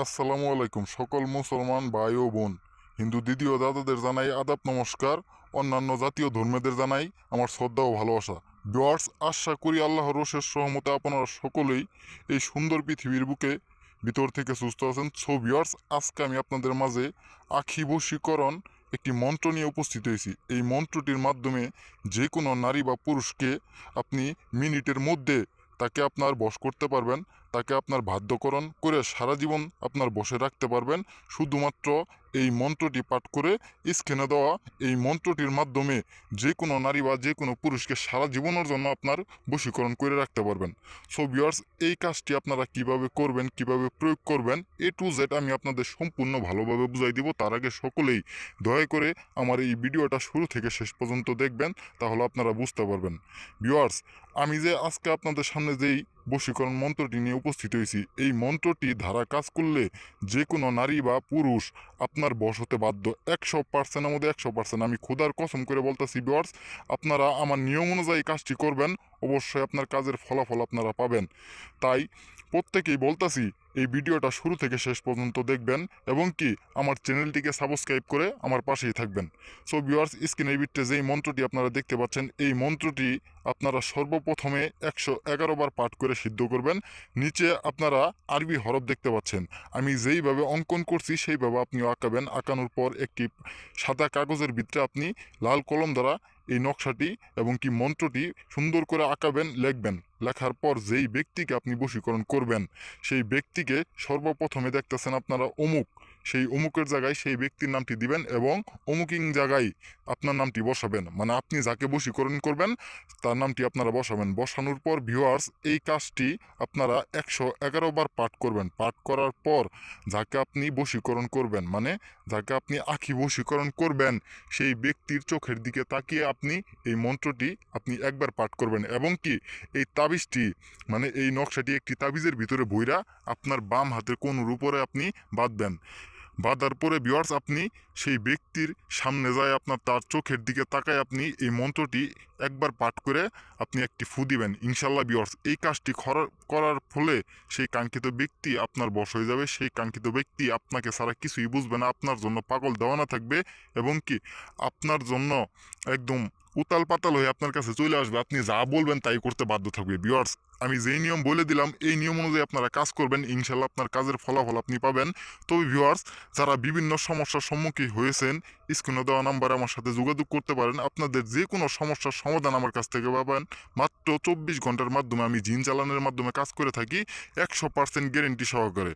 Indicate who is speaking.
Speaker 1: আসসালামু আলাইকুম, সকল মুসলমান ভাই ও বোন। হিন্দু দিদি ও দাদাদের জানাই আদাব, নমস্কার। অন্যান্য জাতীয় ধর্মেদের জানাই আমার শ্রদ্ধা ও ভালোবাসা। বিওয়ার্স আশা করি আল্লাহর রোশের সহমতে আপনারা সকলেই এই সুন্দর পৃথিবীর বুকে ভিতর থেকে সুস্থ আছেন। সো বিওয়ার্স আজকে আমি আপনাদের মাঝে আখি বশীকরণ একটি মন্ত্র নিয়ে উপস্থিত হয়েছি। এই মন্ত্রটির মাধ্যমে যে কোনো নারী বা পুরুষকে আপনি মিনিটের মধ্যে তাকে আপনার বশ করতে পারবেন। তাকে আপনার বাধ্যকরণ করে সারা জীবন আপনার বসে রাখতে পারবেন। শুধুমাত্র এই মন্ত্রটি পাঠ করে স্ক্যানে দেওয়া এই মন্ত্রটির মাধ্যমে যে কোনো নারী বা যে কোনো পুরুষকে সারা জীবনের জন্য আপনার বশীকরণ করে রাখতে পারবেন। সো ভিউয়ার্স এই কাজটি আপনারা কীভাবে করবেন, কীভাবে প্রয়োগ করবেন এ টু জেড আমি আপনাদের সম্পূর্ণ ভালোভাবে বুঝাই দিব। তার আগে সকলেই দয়া করে আমার এই ভিডিওটা শুরু থেকে শেষ পর্যন্ত দেখবেন, তাহলে আপনারা বুঝতে পারবেন। ভিউয়ার্স আমি যে আজকে আপনাদের সামনে যেই বশীকরণ মন্ত্রটি নিয়ে উপস্থিত হয়েছি, এই মন্ত্রটি ধারা কাজ করলে যে কোনো নারী বা পুরুষ আপনার বস হতে বাধ্য। একশো পার্সেন্টের মধ্যে একশো পার্সেন্ট আমি ক্ষুদার কসম করে বলতেছি বিওয়ার্স আপনারা আমার নিয়ম অনুযায়ী কাজটি করবেন। অবশ্যই আপনার কাজের ফলাফল আপনারা পাবেন। তাই প্রত্যেকেই বলতাছি, এই ভিডিওটা শুরু থেকে শেষ পর্যন্ত দেখবেন এবং কি আমার চ্যানেলটিকে সাবস্ক্রাইব করে আমার পাশেই থাকবেন। সো ভিউয়ার্স স্ক্রিনের বিটে যেই মন্ত্রটি আপনারা দেখতে পাচ্ছেন, এই মন্ত্রটি আপনারা সর্বপ্রথমে একশো এগারো বার পাঠ করে সিদ্ধ করবেন। নিচে আপনারা আরবি হরফ দেখতে পাচ্ছেন। আমি যেইভাবে অঙ্কন করছি, সেইভাবে আপনিও আঁকাবেন। আঁকানোর পর একটি সাদা কাগজের ভিতরে আপনি লাল কলম দ্বারা এই নকশাটি এবং কি মন্ত্রটি সুন্দর করে আঁকাবেন, লেখবেন। লেখার পর যেই ব্যক্তিকে আপনি বশীকরণ করবেন, সেই ব্যক্তিকে সর্বপ্রথমে দেখতেছেন আপনারা অমুক। সেই অমুকের জায়গায় সেই ব্যক্তির নামটি দিবেন এবং অমুকিং জায়গায় আপনার নামটি বসাবেন। মানে আপনি যাকে বশীকরণ করবেন, তার নামটি আপনারা বসাবেন। বসানোর পর ভিউয়ার্স এই কাজটি আপনারা একশো এগারো বার পাঠ করবেন। পাঠ করার পর যাকে আপনি বশীকরণ করবেন মানে যাকে আপনি আখি বশীকরণ করবেন, সেই ব্যক্তির চোখের দিকে তাকিয়ে আপনি এই মন্ত্রটি আপনি একবার পাঠ করবেন। এবং কি, এই তাবিজটি মানে এই নকশাটি একটি তাবিজের ভিতরে বইরা আপনার বাম হাতের কোনুর উপরে আপনি বাঁধবেন। বাঁধার পরে বিয়ার্স আপনি সেই ব্যক্তির সামনে যায় আপনার তার চোখের দিকে তাকায় আপনি এই মন্ত্রটি একবার পাঠ করে আপনি একটি ফু দিবেন। ইনশাল্লাহ বিয়ার্স এই কাজটি করার ফলে সেই কাঙ্ক্ষিত ব্যক্তি আপনার বশ হয়ে যাবে, সেই কাঙ্ক্ষিত ব্যক্তি আপনাকে ছাড়া কিছুই বুঝবে না, আপনার জন্য পাগল দেওয়ানা থাকবে এবং কি? আপনার জন্য একদম উতাল পাতাল হয়ে আপনার কাছে চলে আসবে। আপনি যা বলবেন তাই করতে বাধ্য থাকবে বিয়ার্স আমি যেই নিয়ম বলে দিলাম, এই নিয়ম অনুযায়ী আপনারা কাজ করবেন। ইনশাল্লাহ আপনার কাজের ফলাফল আপনি পাবেন। তবে ভিউয়ার্স যারা বিভিন্ন সমস্যার সম্মুখীন হয়েছেন স্ক্রিনে দেওয়া নাম্বারে আমার সাথে যোগাযোগ করতে পারেন। আপনাদের যে কোনো সমস্যার সমাধান আমার কাছ থেকে পাবেন। মাত্র চব্বিশ ঘণ্টার মাধ্যমে আমি জিন চালানোর মাধ্যমে কাজ করে থাকি, একশো পার্সেন্ট গ্যারেন্টি সহকারে।